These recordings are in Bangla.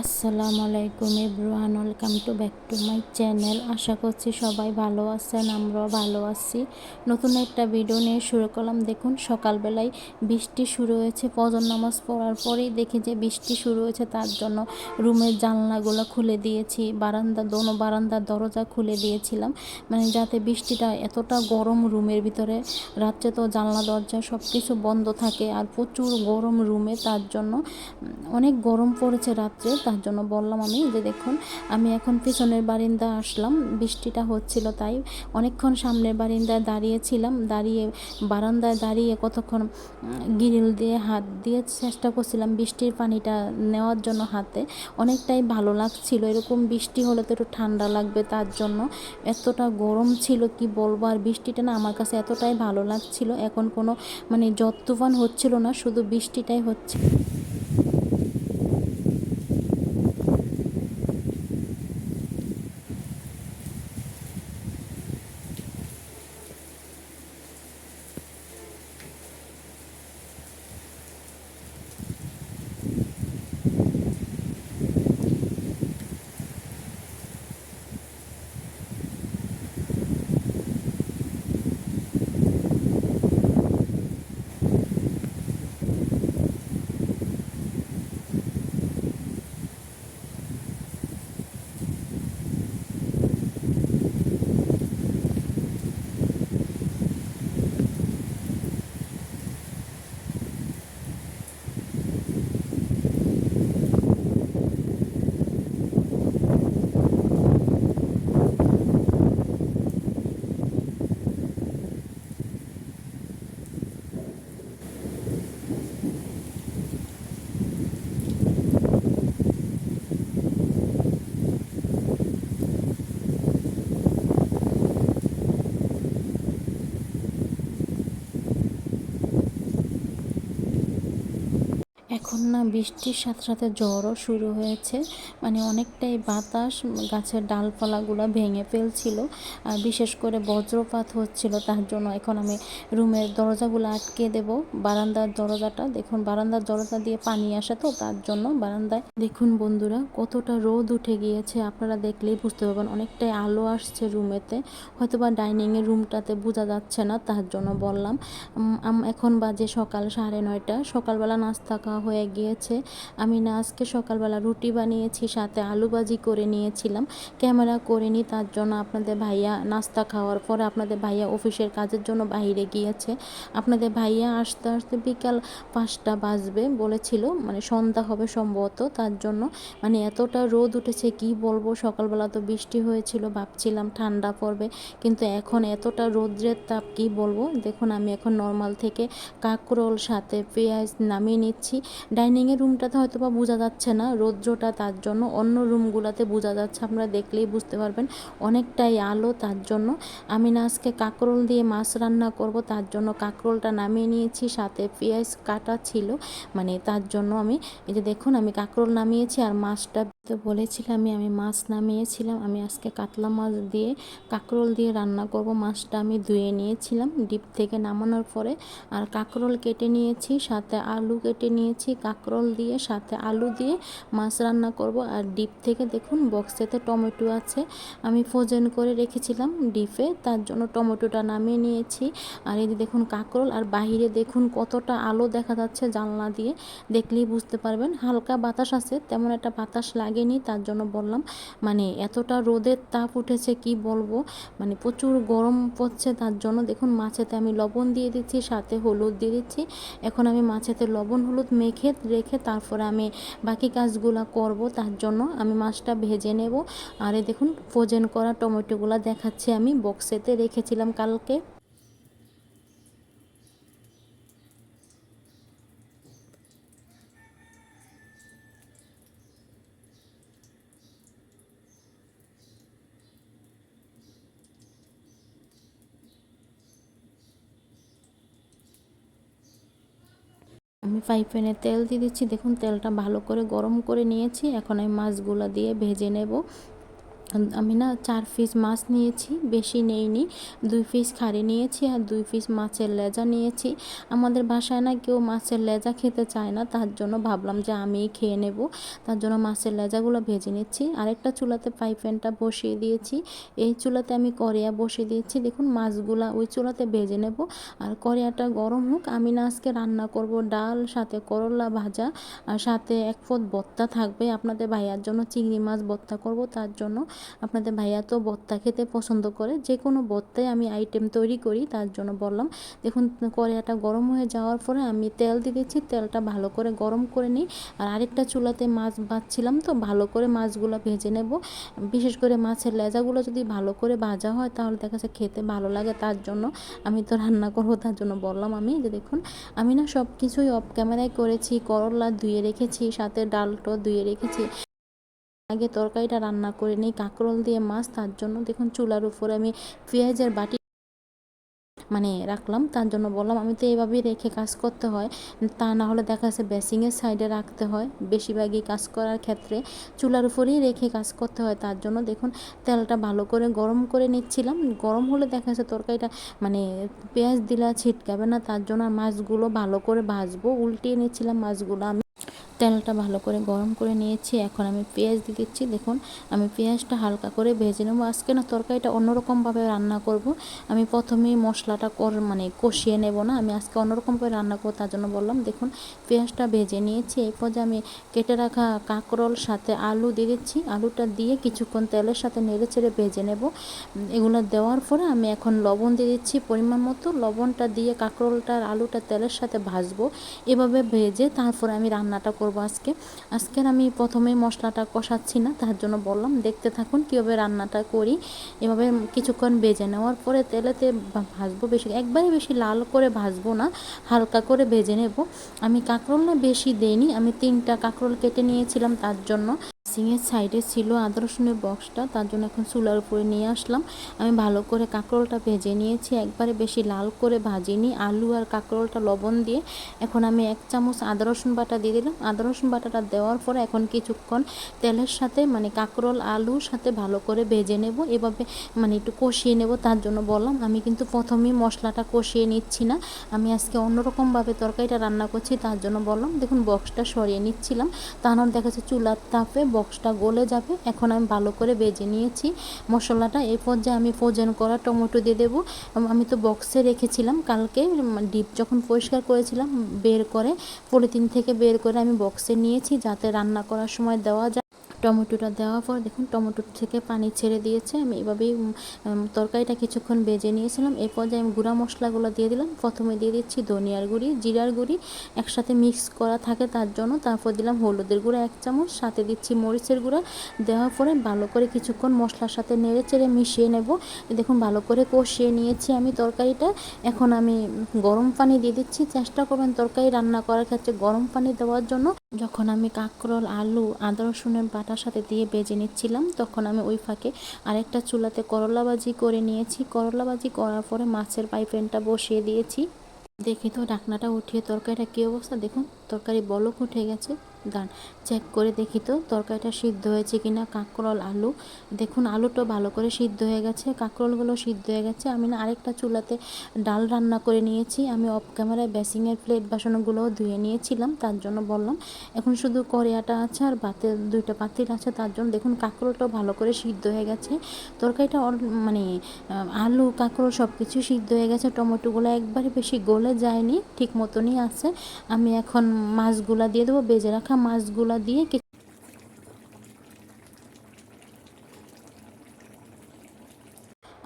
আসসালামু আলাইকুম everyone, welcome to back to my channel. আশা করছি সবাই ভালো আছেন, আমরাও ভালো আছি। নতুন একটা ভিডিও নিয়ে শুরু করলাম। দেখুন, সকালবেলায় বৃষ্টি শুরু হয়েছে। ফজর নামাজ পড়ার পরেই দেখি যে বৃষ্টি শুরু হয়েছে। তার জন্য রুমের জানলাগুলো খুলে দিয়েছি, বারান্দা, দোনো বারান্দার দরজা খুলে দিয়েছিলাম। মানে যাতে বৃষ্টিটা এতটা গরম রুমের ভিতরে, রাত্রে তো জানলা, দরজা সব কিছু বন্ধ থাকে। আর প্রচুর গরম রুমে, তার জন্য অনেক গরম পড়েছে রাত্রে। তার জন্য বললাম আমি যে দেখুন, আমি এখন পিছনের বারিন্দা আসলাম, বৃষ্টিটা হচ্ছিল তাই অনেকক্ষণ সামনের বারিন্দায় দাঁড়িয়েছিলাম, দাঁড়িয়ে বারান্দায় দাঁড়িয়ে কতক্ষণ গিরিল দিয়ে হাত দিয়ে চেষ্টা করছিলাম বৃষ্টির পানিটা নেওয়ার জন্য হাতে। অনেকটাই ভালো লাগছিল, এরকম বৃষ্টি হলে তো একটু ঠান্ডা লাগবে তার জন্য। এতটা গরম ছিল, কি বলব? আর বৃষ্টিটা না আমার কাছে এতটাই ভালো লাগছিল, এখন কোনো মানে যত তুফান হচ্ছিল না, শুধু বৃষ্টিটাই হচ্ছে এখন না, বৃষ্টির সাথে সাথে জ্বরও শুরু হয়েছে। মানে অনেকটাই বাতাস, গাছের ডালপালাগুলো ভেঙে ফেলছিল। আর বিশেষ করে বজ্রপাত হচ্ছিল, তার জন্য এখন আমি রুমের দরজাগুলো আটকে দেব। বারান্দার দরজাটা, দেখুন, বারান্দার দরজা দিয়ে পানি আসে তো, তার জন্য বারান্দায়। দেখুন বন্ধুরা, কতটা রোদ উঠে গিয়েছে, আপনারা দেখলেই বুঝতে পারবেন। অনেকটাই আলো আসছে রুমেতে হয়তো বা ডাইনিংয়ের রুমটাতে বোঝা যাচ্ছে না, তার জন্য বললাম। এখন বাজে সকাল সাড়ে নয়টা। সকালবেলা নাস্তা খাওয়া হয়ে গিয়েছে আমি না আজকে সকালবেলা রুটি বানিয়েছি, সাথে আলু ভাজি করে নিয়েছিলাম। ক্যামেরা করে নি, তার জন্য আপনাদের ভাইয়া নাস্তা খাওয়ার পরে আপনাদের ভাইয়া অফিসের কাজের জন্য বাইরে গিয়েছে। আপনাদের ভাইয়া আসতে আসতে বিকাল পাঁচটা বাজবে বলেছিল মানে সন্ধ্যা হবে সম্ভবত, তার জন্য। মানে এতটা রোদ উঠেছে, কি বলব? সকালবেলা তো বৃষ্টি হয়েছিল, ভাবছিলাম ঠান্ডা পড়বে, কিন্তু এখন এতটা রোদ্রের তাপ, কি বলব? দেখুন, আমি এখন নর্মাল থেকে কাকরোল, সাথে পেঁয়াজ নামিয়ে নিচ্ছি। ডাইনিংয়ের রুমটাতে হয়তো বা বোঝা যাচ্ছে না, রৌদ্রটা তার জন্য। অন্য রুমগুলোতে বোঝা যাচ্ছে আপনারা দেখলেই বুঝতে পারবেন অনেকটাই আলো তার জন্য। আমি না আজকে কাঁকরোল দিয়ে মাছ রান্না করব, তার জন্য কাঁকরোলটা নামিয়ে নিয়েছি, সাথে পেঁয়াজ কাটা ছিল। মানে তার জন্য আমি, এই যে দেখুন, আমি কাঁকরোল নামিয়েছি আর মাছটা তো বলেছিলাম আমি মাছ নামিয়েছিলাম। আমি আজকে কাতলা মাছ দিয়ে, কাঁকরোল দিয়ে রান্না করব। মাছটা আমি ধুয়ে নিয়েছিলাম ডিপ থেকে নামানোর পরে। আর কাঁকরোল কেটে নিয়েছি, সাথে আলু কেটে নিয়েছি, কাঁকরোল দিয়ে, সাথে আলু দিয়ে মাছ রান্না করব। আর ডিপ থেকে দেখুন, বক্সেতে টমেটো আছে। আমি ফ্রোজেন করে রেখেছিলাম ডিপে, তার জন্য টমেটোটা নামিয়ে নিয়েছি। আর এই দেখুন কাঁকরোল, আর বাহিরে দেখুন কতটা আলো দেখা যাচ্ছে জানলা দিয়ে। দেখলেই বুঝতে পারবেন, হালকা বাতাস আছে, তেমন একটা বাতাস লাগেনি, তার জন্য বললাম মানে এতটা রোদের তাপ উঠেছে, কি বলব? মানে প্রচুর গরম পড়ছে তার জন্য। দেখুন, মাছেতে আমি লবণ দিয়ে দিচ্ছি, সাথে হলুদ দিয়ে দিচ্ছি। এখন আমি মাছেতে লবণ, হলুদ মেখে, রেখে তারপরে আমি বাকি কাজগুলো করব। তার জন্য আমি মাছটা ভেজে নেব। আর দেখুন ফ্রোজেন করা টমেটোগুলো দেখাচ্ছি আমি বক্সেতে রেখেছিলাম কালকে। আমি ফ্রাই প্যানে তেল দিয়ে দিচ্ছি। দেখুন, তেলটা ভালো করে গরম করে নিয়েছি। এখন আমি মাছগুলো দিয়ে ভেজে নেব। আমি না চার পিস মাছ নিয়েছি, বেশি নেইনি। দুই পিস খাড়ি নিয়েছি আর দুই পিস মাছের লেজা নিয়েছি। আমাদের বাসায় না কেউ মাছের লেজা খেতে চায় না, তার জন্য ভাবলাম যে আমিই খেয়ে নেব। তার জন্য মাছের লেজাগুলো ভেজে নিচ্ছি। আরেকটা চুলাতে ফ্রাই প্যানটা বসিয়ে দিয়েছি। এই চুলাতে আমি করিয়া বসিয়ে দিয়েছি। দেখুন মাছগুলা ওই চুলাতে ভেজে নেব। আর করিয়াটা গরম হোক, আমি না আজকে রান্না করব ডাল, সাথে করলা ভাজা, আর সাথে এক ফোট বত্তা থাকবে। আপনাদের ভাইয়ার জন্য চিংড়ি মাছ বত্তা করব, তার জন্য আপনাদের ভাইয়া তো ভর্তা খেতে পছন্দ করে, যে কোনো ভর্তায় আমি আইটেম তৈরি করি, তার জন্য বললাম। দেখুন, কড়াইটা গরম হয়ে যাওয়ার পরে আমি তেল দিয়ে দিচ্ছি, তেলটা ভালো করে গরম করে নিই। আর আরেকটা চুলাতে মাছ বাছছিলাম তো, ভালো করে মাছগুলো ভেজে নেব। বিশেষ করে মাছের লেজাগুলো যদি ভালো করে ভাজা হয়, তাহলে দেখা যাচ্ছে খেতে ভালো লাগে, তার জন্য আমি তো রান্না করব, তার জন্য বললাম আমি। যে দেখুন, আমি না সব কিছুই অফ ক্যামেরায় করেছি, করলা ধুয়ে রেখেছি, সাথে ডালটো ধুয়ে রেখেছি। আগে তরকারিটা রান্না করে নিই, কাঁকরোল দিয়ে মাছ, তার জন্য দেখুন চুলার উপরে আমি পেঁয়াজের বাটি মানে রাখলাম, তার জন্য বললাম আমি তো এইভাবেই রেখে কাজ করতে হয়, তা না হলে দেখা যাচ্ছে বেসিংয়ের সাইডে রাখতে হয়, বেশিরভাগই কাজ করার ক্ষেত্রে চুলার উপরেই রেখে কাজ করতে হয়, তার জন্য দেখুন তেলটা ভালো করে গরম করে নিচ্ছিলাম, গরম হলে দেখা যাচ্ছে তরকারিটা মানে পেঁয়াজ দিলে ছিটকাবে না, তার জন্য মাছগুলো ভালো করে ভাজবো, উল্টিয়ে নিচ্ছিলাম মাছগুলো আমি। তেলটা ভালো করে গরম করে নিয়েছি। এখন আমি পেঁয়াজ দিয়ে দিচ্ছি। দেখুন, আমি পেঁয়াজটা হালকা করে ভেজে নেব। আজকে না তরকারিটা অন্যরকমভাবে রান্না করব। আমি প্রথমেই মশলাটা কর মানে কষিয়ে নেব না। আমি আজকে অন্যরকমভাবে রান্না করব, তার জন্য বললাম, দেখুন, পেঁয়াজটা ভেজে নিয়েছি। এই পর্যায়ে আমি কেটে রাখা কাঁকরোল সাথে আলু দিয়ে দিচ্ছি। আলুটা দিয়ে কিছুক্ষণ তেলের সাথে নেড়ে ছেড়ে ভেজে নেব। এগুলো দেওয়ার পরে আমি এখন লবণ দিয়ে দিচ্ছি পরিমাণ মতো। লবণটা দিয়ে কাঁকরোলটার আলুটা তেলের সাথে ভাজবো। এভাবে ভেজে তারপরে আমি রান্নাটা করব। করব আজকে। আজকের আমি প্রথমে মশলাটা কষাচ্ছি না, তার জন্য বললাম দেখতে থাকুন কীভাবে রান্নাটা করি। এভাবে কিছুক্ষণ বেজে নেওয়ার পরে তেলেতে ভাজবো বেশি, একবারে বেশি লাল করে ভাজবো না, হালকা করে ভেজে নেব। আমি কাঁকরোল না বেশি দেইনি, আমি তিনটা কাঁকরোল কেটে নিয়েছিলাম তার জন্য। সিংয়ের সাইডে ছিল আদা রসুনের বক্সটা, তার জন্য এখন চুলার উপরে নিয়ে আসলাম। আমি ভালো করে কাঁকরোলটা ভেজে নিয়েছি, একবারে বেশি লাল করে ভাজিনি, আলু আর কাঁকরোলটা লবণ দিয়ে। এখন আমি এক চামচ আদা রসুন বাটা দিয়ে দিলাম। আদা রসুন বাটাটা দেওয়ার পরে এখন কিছুক্ষণ তেলের সাথে মানে কাঁকরোল, আলুর সাথে ভালো করে ভেজে নেব। এভাবে মানে একটু কষিয়ে নেব, তার জন্য বললাম। আমি কিন্তু প্রথমেই মশলাটা কষিয়ে নিচ্ছি না। আমি আজকে অন্যরকমভাবে তরকারিটা রান্না করছি, তার জন্য বললাম। দেখুন, বক্সটা সরিয়ে নিচ্ছিলাম। তাহলে দেখা যাচ্ছে চুলার তাপে বক্সটা গলে যাবে। এখন আমি ভালো করে বেজে নিয়েছি। মশলাটা এই পর্যায়ে আমি ফোজেন করা টমেটো দিয়ে দেবো। আমি তো বক্সে রেখেছিলাম কালকে। ডিপ যখন পরিষ্কার করেছিলাম, বের করে পলিথিন থেকে বের করে আমি বক্সে নিয়েছি যাতে রান্না করার সময় দেওয়া যায়। টমেটোটা দেওয়ার পর দেখুন টমেটো থেকে পানি ছেড়ে দিয়েছে। আমি এভাবেই তরকারিটা কিছুক্ষণ বেজে নিয়েছিলাম। এর পর্যায়ে আমি গুঁড়া মশলাগুলো দিয়ে দিলাম, প্রথমে দিয়ে দিচ্ছি ধনিয়ার গুঁড়ি, জিরার গুঁড়ি একসাথে মিক্স করা থাকে তার জন্য। তারপর দিলাম হলুদের গুঁড়া এক চামচ, সাথে দিচ্ছি মরিচের গুঁড়া। দেওয়ার পরে ভালো করে কিছুক্ষণ মশলার সাথে নেড়ে চেড়ে মিশিয়ে নেব। দেখুন, ভালো করে কষিয়ে নিয়েছি আমি তরকারিটা। এখন আমি গরম পানি দিয়ে দিচ্ছি। চেষ্টা করবেন তরকারি রান্না করার ক্ষেত্রে গরম পানি দেওয়ার জন্য। যখন আমি কাঁকরোল, আলু, আদা, রসুনের বাটার সাথে দিয়ে বেজে নিচ্ছিলাম, তখন আমি ওই ফাঁকে আরেকটা চুলাতে করলা করলাবাজি করে নিয়েছি। করলা করলাবাজি করার পরে মাছের পাইপেনটা বসিয়ে দিয়েছি। দেখি তো ডাকনাটা উঠিয়ে তরকারিটা কী অবস্থা? দেখুন, তরকারি বলক উঠে গেছে। দাঁড় চেক করে দেখি তো, তরকারিটা সিদ্ধ হয়েছে কিনা, কাঁকরোল, আলু। দেখুন, আলুটা ভালো করে সিদ্ধ হয়ে গেছে। কাঁকরোলগুলো সিদ্ধ হয়ে গেছে। আমি না আরেকটা চুলাতে ডাল রান্না করে নিয়েছি। আমি অফ ক্যামেরায় বেসিংয়ের প্লেট বাসনগুলোও ধুয়ে নিয়েছিলাম, তার জন্য বললাম, এখন শুধু করিয়াটা আছে আর বাতে দুইটা পাতিল আছে, তার জন্য দেখুন, কাঁকরোলটাও ভালো করে সিদ্ধ হয়ে গেছে। তরকারিটা মানে আলু, কাঁকরোল সব কিছু সিদ্ধ হয়ে গেছে। টমেটোগুলো একবারে বেশি গলে যায়নি, ঠিক মতনই আছে। আমি এখন মাছগুলা দিয়ে দেবো, বেজে রাখা মাছগুলা দিয়ে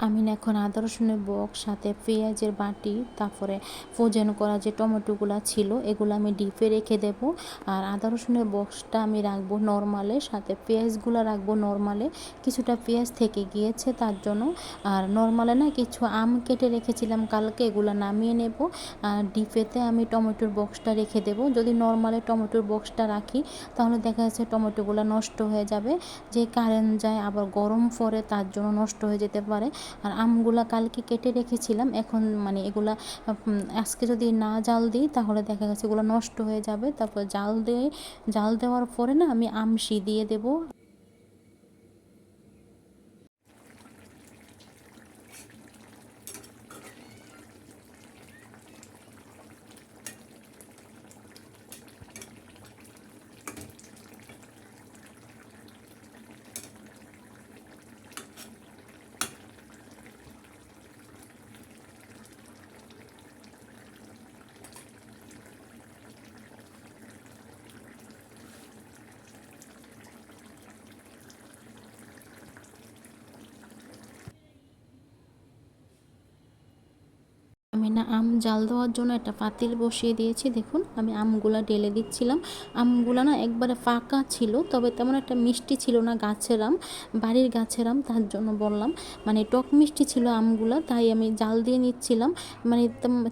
আমি এখন আদা রসুনের বক সাথে পেঁয়াজের বাটি, তারপরে ফোজেন করা যে টমেটোগুলো ছিল, এগুলো আমি ডিপে রেখে দেব। আর আদা রসুনের বক্সটা আমি রাখব নর্মালে, সাথে পেঁয়াজগুলো রাখব নর্মালে। কিছুটা পেঁয়াজ থেকে গিয়েছে তার জন্য। আর নর্মালে না কিছু আম কেটে রেখেছিলাম কালকে, এগুলো নামিয়ে নেব। আর ডিপেতে আমি টমেটোর বক্সটা রেখে দেব। যদি নর্মালে টমেটোর বক্সটা রাখি, তাহলে দেখা যাচ্ছে টমেটোগুলো নষ্ট হয়ে যাবে। যে কারেন্ট যায় আবার গরম পরে তার জন্য নষ্ট হয়ে যেতে পারে। আর আমগুলা কালকে কেটে রেখেছিলাম। এখন মানে এগুলা আজকে যদি না জাল দিই, তাহলে দেখা গেছে এগুলো নষ্ট হয়ে যাবে। তারপর জাল দিয়ে, জাল দেওয়ার পরে না আমি আমশি দিয়ে দেবো। আমি না আম জাল দেওয়ার জন্য একটা পাতিল বসিয়ে দিয়েছি। দেখুন, আমি আমগুলা ঢেলে দিচ্ছিলাম। আমগুলা না একবারে ফাঁকা ছিল, তবে তেমন একটা মিষ্টি ছিল না গাছের আম, বাড়ির গাছের আম, তার জন্য বললাম। মানে টক মিষ্টি ছিল আমগুলা, তাই আমি জাল দিয়ে নিচ্ছিলাম। মানে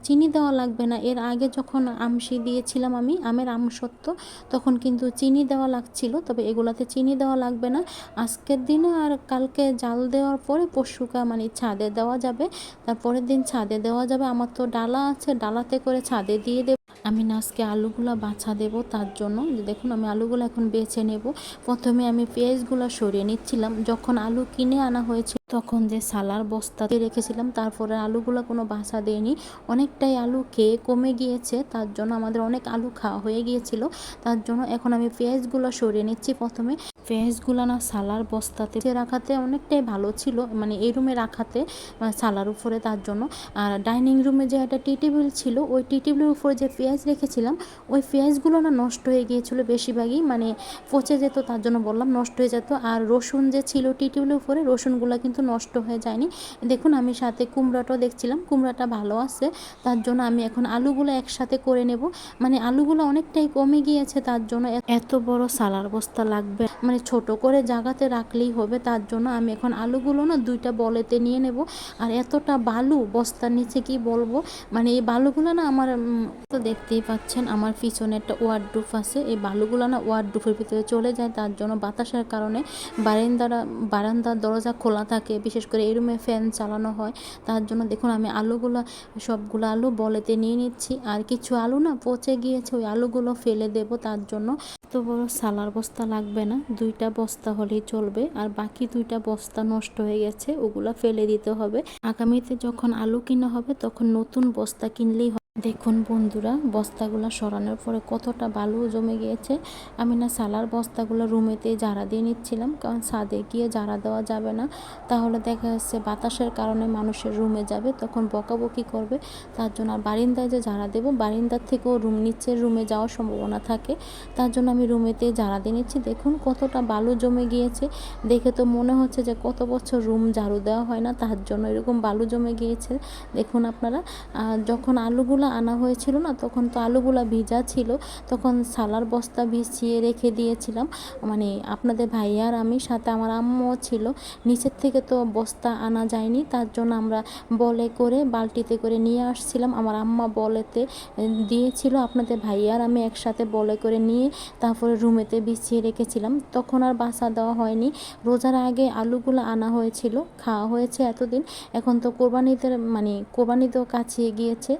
চিনি দেওয়া লাগবে না। এর আগে যখন আমসি দিয়েছিলাম আমি, আমের আম সত্য, তখন কিন্তু চিনি দেওয়া লাগছিল, তবে এগুলাতে চিনি দেওয়া লাগবে না। আজকের দিনে আর কালকে জাল দেওয়ার পরে পশুকা মানে ছাদে দেওয়া যাবে, তারপরের দিন ছাদে দেওয়া যাবে। আমার তো ডালা আছে, ডালাতে করে ছাদে দিয়ে দেব। আমি না আজকে আলুগুলা বাছা দেব, তার জন্য। দেখুন, আমি আলুগুলো এখন বেছে নেব। প্রথমে আমি পেঁয়াজগুলো সরিয়ে নিচ্ছিলাম। যখন আলু কিনে আনা হয়েছিল, তখন যে সালার বস্তাতে রেখেছিলাম, তারপরে আলুগুলো কোনো বাসা দেয়নি। অনেকটাই আলু খেয়ে কমে গিয়েছে, তার জন্য আমাদের অনেক আলু খাওয়া হয়ে গিয়েছিল। তার জন্য এখন আমি পেঁয়াজগুলো সরিয়ে নিচ্ছি প্রথমে। পেঁয়াজগুলো না সালার বস্তাতে রাখাতে অনেকটাই ভালো ছিল মানে এই রুমে রাখাতে মানে সালার উপরে তার জন্য। আর ডাইনিং রুমে যে একটা টি টেবিল ছিল, ওই টি টেবিলের উপরে যে পেঁয়াজ রেখেছিলাম, ওই পেঁয়াজগুলো না নষ্ট হয়ে গিয়েছিল বেশিরভাগই মানে পচে যেত তার জন্য বললাম নষ্ট হয়ে যেত। আর রসুন যে ছিল টি টেবিলের উপরে, রসুনগুলো কিন্তু নষ্ট হয়ে যায়নি। দেখুন, আমি সাথে কুমড়াটাও দেখছিলাম, কুমড়াটা ভালো আছে, তার জন্য আমি এখন আলুগুলো একসাথে করে নেব। মানে আলুগুলো অনেকটাই কমে গিয়েছে তার জন্য, এত বড় সালার বস্তা লাগবে। মানে ছোট করে জায়গাতে রাখলেই হবে, তার জন্য আমি এখন আলুগুলো না দুইটা বলেতে নিয়ে নেব। আর এতটা বালু, বস্তার নিচে কি বলব? মানে এই বালুগুলো না আমার তো দেখতেই পাচ্ছেন আমার পিছনে একটা ওয়ার্ডরুফ আছে। এই বালুগুলো না ওয়ার্ডরুফের ভিতরে চলে যায়, তার জন্য বাতাসের কারণে বারান্দারা, বারান্দার দরজা খোলা থাকে, বিশেষ করে এই রুমে ফ্যান চালানো হয়। তার জন্য দেখুন আমি আলুগুলো, সবগুলো আলু বলেতে নিয়ে নিচ্ছি। আর কিছু আলু না পচে গিয়েছে, ওই আলুগুলো ফেলে দেব তার জন্য। এত বড় সালার বস্তা লাগবে না। দুইটা বস্তা হলেই চলবে, আর বাকি দুইটা বস্তা নষ্ট হয়ে গেছে, ওগুলা ফেলে দিতে হবে। আগামীতে যখন আলু কিনা হবে, তখন নতুন বস্তা কিনলেই দেখুন বন্ধুরা, বস্তাগুলো সরানোর পরে কতটা বালু জমে গিয়েছে। আমি না সালার বস্তাগুলো রুমেতে জারা দিয়ে নিচ্ছিলাম, কারণ ছাদে গিয়ে জারা দেওয়া যাবে না। তাহলে দেখা যাচ্ছে বাতাসের কারণে মানুষের রুমে যাবে, তখন বকাবকি করবে। তার জন্য আর বারিন্দায় যে জারা দেবো, বারিন্দার থেকেও রুম নিচের রুমে যাওয়ার সম্ভাবনা থাকে। তার জন্য আমি রুমেতে জারা দিয়ে নিচ্ছি। দেখুন কতটা বালু জমে গিয়েছে। দেখে তো মনে হচ্ছে যে কত বছর রুম ঝাড়ু দেওয়া হয় না, তার জন্য এরকম বালু জমে গিয়েছে। দেখুন আপনারা যখন আলুগুলো আনা হয়েছিল না, তখন তো আলুগুলা ভিজা ছিল, তখন সালার বস্তা ভিজিয়ে রেখে দিয়েছিলাম। মানে আপনাদের ভাইয়ার আমি, সাথে আমার আম্মুও ছিল। নিচের থেকে তো বস্তা আনা যায়নি, তার জন্য আমরা বলে করে, বালতিতে করে নিয়ে আসছিলাম। আমার আম্মা বলেতে দিয়েছিল, আপনাদের ভাইয়ার আমি একসাথে বলে করে নিয়ে তারপরে রুমেতে বিছিয়ে রেখেছিলাম। তখন আর বাসা দেওয়া হয়নি। রোজার আগে আলুগুলো আনা হয়েছিল, খাওয়া হয়েছে এতদিন। এখন তো কোরবানিতে মানে কোরবানিতেও কাছে গিয়েছে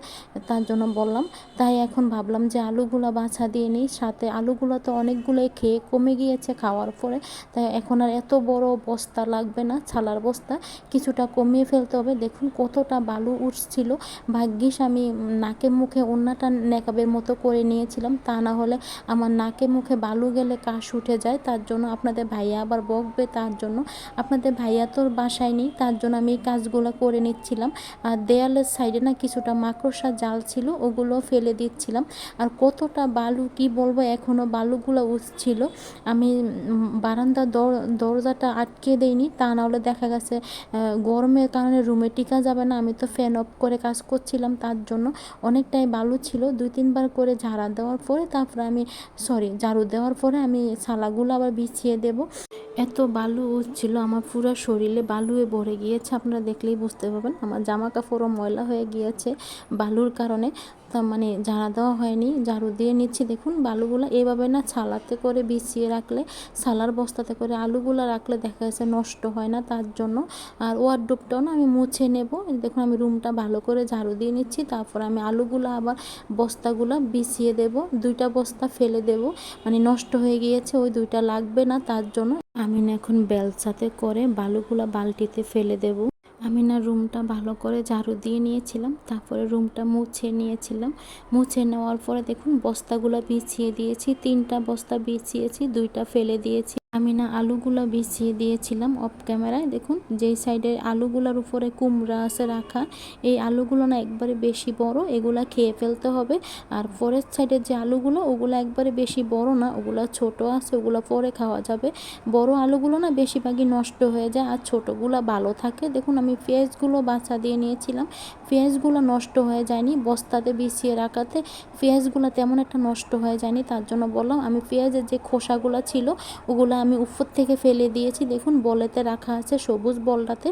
তার জন্য বললাম। তাই এখন ভাবলাম যে আলুগুলো বাছা দিয়ে নিই। সাথে আলুগুলো তো অনেকগুলোই খেয়ে কমে গিয়েছে খাওয়ার পরে। তাই এখন আর এত বড় বস্তা লাগবে না, ছালার বস্তা। কিছুটা কমিয়ে ফেলতে হবে। দেখুন কতটা বালু উঠছিল। ভাগ্যিস আমি নাকে মুখে অন্যটা নেকাবের মতো করে নিয়েছিলাম। তা না হলে আমার নাকে মুখে বালু গেলে কাশ উঠে যায়। তার জন্য আপনাদের ভাইয়া আবার বকবে তার জন্য। আপনাদের ভাইয়া তো বাসায় নেই, তার জন্য আমি এই কাজগুলো করে নিচ্ছিলাম। আর দেয়ালের সাইডে না কিছুটা মাকড়সা জাল ছিল, ওগুলো ফেলে দিচ্ছিলাম। আর কতটা বালু, কি বলব এখনও বালুগুলো উঠছিল। আমি বারান্দার দর- দরজাটা আটকে দেইনি, তা নাহলে দেখা গেছে গরমের কারণে রুমে টিকা যাবে না। আমি তো ফ্যান অফ করে কাজ করছিলাম তার জন্য। অনেকটাই বালু ছিল, দুই, তিনবার করে ঝাড়া দেওয়ার পরে তারপরে আমি সরি ঝাড়ু দেওয়ার পরে আমি সালাগুলো আবার বিছিয়ে দেব। এত বালু ছিল আমার পুরো শরীরে বালুয়ে ভরে গিয়েছে, আপনারা দেখলেই বুঝতে পারবেন। আমার জামা কাপড়ও ময়লা হয়ে গিয়েছে, বালুর কারণে তা মানে ঝাড়া দেওয়া হয়নি। ঝাড়ু দিয়ে নিচ্ছি, দেখুন, বালুগুলো এভাবে না ছালাতে করে বিছিয়ে রাখলে, ছালার বস্তাতে করে আলুগুলো রাখলে দেখা যাচ্ছে নষ্ট হয় না তার জন্য। আর ওয়ারডোবটাও না আমি মুছে নেব। দেখুন, আমি রুমটা ভালো করে ঝাড়ু দিয়ে নিচ্ছি, তারপর আমি আলুগুলো আবার বস্তাগুলো বিছিয়ে দেব। দুইটা বস্তা ফেলে দেব। মানে নষ্ট হয়ে গিয়েছে, ওই দুইটা লাগবে না তার জন্য। আমি না এখন বেলচাতে করে বালুগুলা বালতিতে ফেলে দেব। আমি না রুমটা ভালো করে ঝাড়ু দিয়ে নিয়েছিলাম, তারপরে রুমটা মুছে নিয়েছিলাম। মুছে নেওয়ার পরে দেখুন, বস্তাগুলো বিছিয়ে দিয়েছি, তিনটা বস্তা বিছিয়েছি, দুইটা ফেলে দিয়েছি। আমি না আলুগুলো বিছিয়ে দিয়েছিলাম অফ ক্যামেরায় দেখুন, যেই সাইডে আলুগুলোর উপরে কুমড়া আছে রাখা, এই আলুগুলো না একবারে বেশি বড়, এগুলা খেয়ে ফেলতে হবে। আর পরের সাইডের যে আলুগুলো, ওগুলো একবারে বেশি বড় না, ওগুলো ছোট আছে, ওগুলো পরে খাওয়া যাবে। বড় আলুগুলো না বেশিরভাগই নষ্ট হয়ে যায়, আর ছোটোগুলো ভালো থাকে। দেখুন, আমি পেঁয়াজগুলো বাছা দিয়ে নিয়েছিলাম। পেঁয়াজগুলো নষ্ট হয়ে যায়নি, বস্তাতে বিছিয়ে রাখাতে। পেঁয়াজগুলো তেমন একটা নষ্ট হয়ে যায়নি, তার জন্য বললাম, আমি পেঁয়াজের যে খোসাগুলো ছিল, ওগুলো আমি উপর থেকে ফেলে দিয়েছি। দেখুন, বলেতে রাখা আছে, সবুজ বলটাতে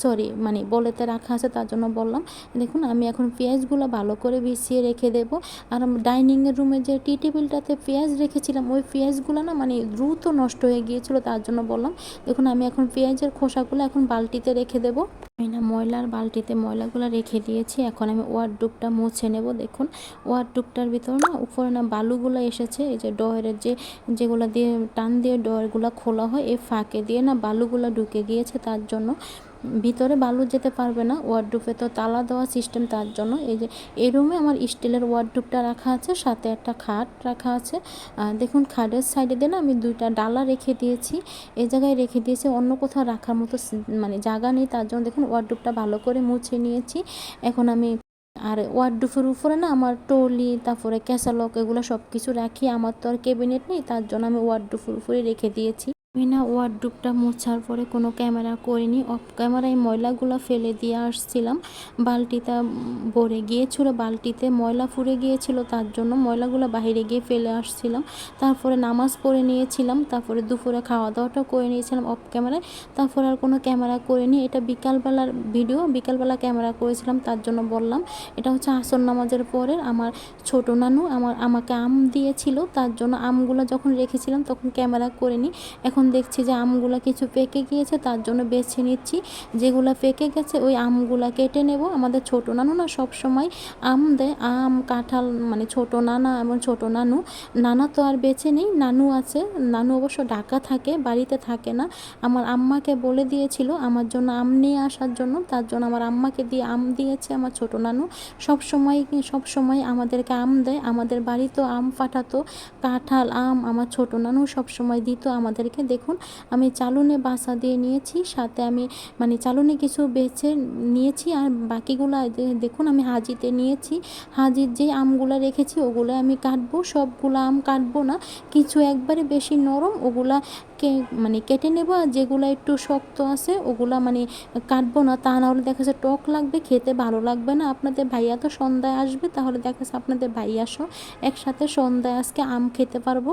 সরি মানে বলেতে রাখা আছে, তার জন্য বললাম। দেখুন, আমি এখন পেঁয়াজগুলো ভালো করে বিছিয়ে রেখে দেবো। আর ডাইনিংয়ের রুমে যে টি টেবিলটাতে পেঁয়াজ রেখেছিলাম, ওই পেঁয়াজগুলো না মানে দ্রুত নষ্ট হয়ে গিয়েছিল, তার জন্য বললাম। দেখুন, আমি এখন পেঁয়াজের খোসাগুলো এখন বালতিতে রেখে দেবো। আমি না ময়লার বালতিতে ময়লাগুলো রেখে দিয়েছি। এখন আমি ওয়ার ডুপটা মুছে নেব, দেখুন। ওয়ার ডুপটার ভিতর না উপরে না বালুগুলো এসেছে, এই যে ডয়ের যে, যেগুলো দিয়ে, টান দিয়ে ডয়েরগুলো খোলা হয়, এই ফাঁকে দিয়ে না বালুগুলো ঢুকে গিয়েছে তার জন্য। ভিতরে বালু যেতে পারবে না ওয়ার্ডরুপে তো তালা দেওয়া সিস্টেম তার জন্য। এই যে, এই রুমে আমার স্টিলের ওয়ার্ডরুপটা রাখা আছে, সাথে একটা খাট রাখা আছে। দেখুন, খাটের সাইডে দিয়ে না আমি দুইটা ডালা রেখে দিয়েছি। এই জায়গায় রেখে দিয়েছি, অন্য কোথাও রাখার মতো মানে জায়গা নেই, তার জন্য দেখুন ওয়ার্ডরুপটা ভালো করে মুছে নিয়েছি। এখন আমি আর ওয়ার্ডরুফের উপরে না আমার টলি তারপরে ক্যাসালক এগুলো সব কিছু রাখি, আমার তো আর ক্যাবিনেট নেই, তার জন্য আমি ওয়ার্ডরুফের উপরে রেখে দিয়েছি। আমি না ওয়ার্ডরোবটা মোছার পরে কোনো ক্যামেরা করিনি। অফ ক্যামেরায় ময়লাগুলো ফেলে দিয়ে আসছিলাম। বালতিটা ভরে গিয়েছিল। বালতিতে ময়লা ফুরে গিয়েছিল, তার জন্য ময়লাগুলো বাইরে গিয়ে ফেলে আসছিলাম। তারপরে নামাজ পড়ে নিয়েছিলাম। তারপরে দুপুরে খাওয়া দাওয়াটা করে নিয়েছিলাম অফ ক্যামেরায়। তারপরে আর কোনো ক্যামেরা করিনি। এটা বিকালবেলার ভিডিও। বিকালবেলা ক্যামেরা করেছিলাম, তার জন্য বললাম, এটা হচ্ছে আসর নামাজের পরে আমার ছোট নানু আমার, আমাকে আম দিয়েছিল। তার জন্য আমগুলো যখন রেখেছিলাম, তখন ক্যামেরা করিনি। এখন এখন দেখছি যে আমগুলো কিছু পেকে গিয়েছে, তার জন্য বেছে নিচ্ছি। যেগুলো পেকে গেছে, ওই আমগুলো কেটে নেব। আমাদের ছোট নানু না সব সময় আম দেয়। আম, কাঁঠাল মানে ছোট নানা এবং ছোট নানু। নানা তো আর বেছে নেই, নানু আছে। নানু অবশ্য ঢাকা থাকে, বাড়িতে থাকে না। আমার আম্মাকে বলে দিয়েছিল আমার জন্য আম নিয়ে আসার জন্য। তার জন্য আমার আম্মাকে দিয়ে আম দিয়েছে আমার ছোট নানু। সব সময় সব সময় আমাদেরকে আম দেয়। আমাদের বাড়িতেও আম পাঠাতো কাঁঠাল, আম আমার ছোট নানু সব সময় দিত আমাদেরকে। দেখুন, আমি চালুনে বাসা দিয়ে নিয়েছি, সাথে আমি মানে চালুনে কিছু বেছে নিয়েছি আর বাকিগুলো দেখুন আমি হাজিতে নিয়েছি। হাজির যে আমগুলো রেখেছি, ওগুলো আমি কাটবো, সবগুলো আম কাটবো না, কিছু একবারে বেশি নরম, ওগুলা মানে কেটে নেব আর যেগুলো একটু শক্ত আছে, ওগুলা মানে কাটবো না, তা নাহলে দেখা যাচ্ছে টক লাগবে, খেতে ভালো লাগবে না। আপনাদের ভাইয়া তো সন্ধ্যায় আসবে, তাহলে দেখা যাচ্ছে আপনাদের ভাইয়া সহ একসাথে সন্ধ্যায় আজকে আম খেতে পারব।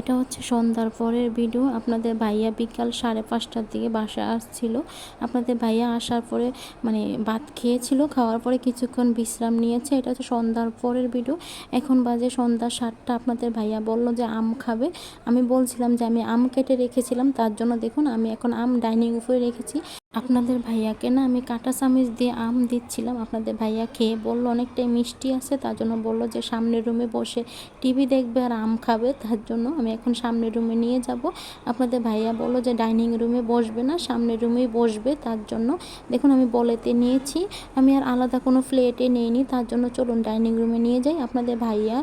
এটা হচ্ছে সন্ধ্যার পরের ভিডিও আপনাদের ভাইয়া বিকাল সাড়ে পাঁচটার দিকে বাসা আসছিল। আপনাদের ভাইয়া আসার পরে মানে ভাত খেয়েছিল, খাওয়ার পরে কিছুক্ষণ বিশ্রাম নিয়েছে। এটা হচ্ছে সন্ধ্যার পরের ভিডিও এখন বাজে সন্ধ্যা সাতটা। আপনাদের ভাইয়া বলল যে আম খাবে। আমি বলছিলাম যে আমি আম কেটে রেখেছিলাম। তার জন্য দেখুন, আমি এখন আম ডাইনিং উপরে রেখেছি। আপনাদের ভাইয়াকে না আমি কাঁটা চামিচ দিয়ে আম দিচ্ছিলাম। আপনাদের ভাইয়া খেয়ে বলল, অনেকটাই মিষ্টি আছে। তার জন্য বলল যে সামনের রুমে বসে টিভি দেখবে আর আম খাবে। তার জন্য আমি এখন সামনের রুমে নিয়ে যাব। আপনাদের ভাইয়া বলো যে ডাইনিং রুমে বসবে না, সামনের রুমেই বসবে তার জন্য। দেখুন আমি বলেতে নিয়েছি, আমি আর আলাদা কোনো ফ্লেটে নিইনি, তার জন্য চলুন ডাইনিং রুমে নিয়ে যাই। আপনাদের ভাইয়া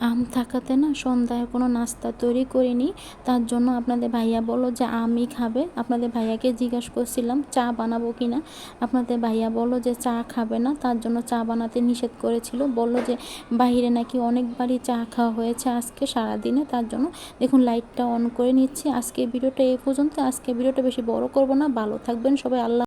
আম থাকাতে না সন্ধ্যায় কোনো নাস্তা তৈরি করিনি। তার জন্য আপনাদের ভাইয়া বলল যে আমই খাবে। আপনাদের ভাইয়াকে জিজ্ঞাসা করছিলাম, চা বানাবো কি না? আপনাদের ভাইয়া বলল যে, চা খাবে না। তার জন্য চা বানাতে নিষেধ করেছিল। বলল যে বাহিরে নাকি অনেকবারই চা খাওয়া হয়েছে আজকে সারাদিনে। তার জন্য দেখুন, লাইটটা অন করে নিচ্ছি। আজকে ভিডিওটা এই পর্যন্ত। আজকে ভিডিওটা বেশি বড় করব না। ভালো থাকবেন সবাই। আল্লাহ